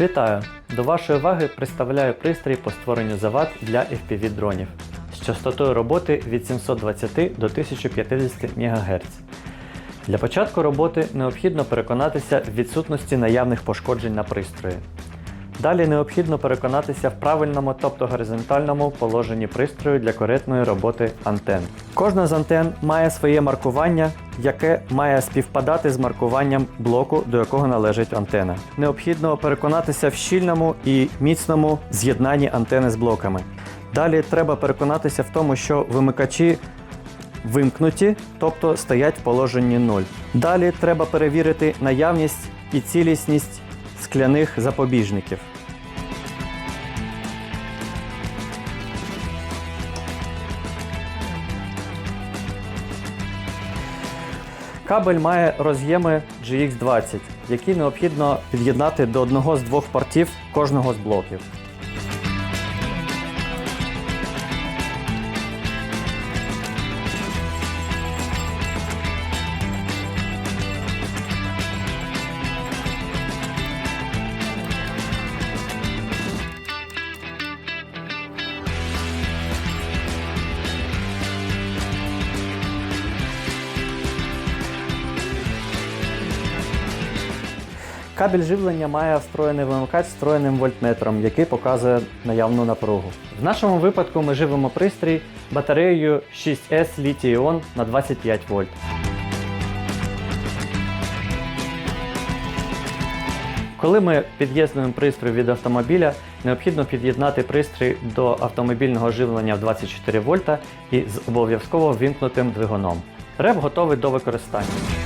Вітаю! До вашої уваги представляю пристрій по створенню завад для FPV-дронів з частотою роботи від 720 до 1050 МГц. Для початку роботи необхідно переконатися в відсутності наявних пошкоджень на пристрої. Далі необхідно переконатися в правильному, тобто горизонтальному положенні пристрою для коректної роботи антен. Кожна з антен має своє маркування, яке має співпадати з маркуванням блоку, до якого належить антена. Необхідно переконатися в щільному і міцному з'єднанні антени з блоками. Далі треба переконатися в тому, що вимикачі вимкнуті, тобто стоять в положенні 0. Далі треба перевірити наявність і цілісність скляних запобіжників. Кабель має роз'єми GX20, які необхідно під'єднати до одного з двох портів кожного з блоків. Кабель живлення має встроєний вимикач з встроєним вольтметром, який показує наявну напругу. В нашому випадку ми живимо пристрій батареєю 6S літій-іон на 25 вольт. Коли ми під'єднуємо пристрій від автомобіля, необхідно під'єднати пристрій до автомобільного живлення в 24 вольта і з обов'язково ввімкнутим двигуном. Реп готовий до використання.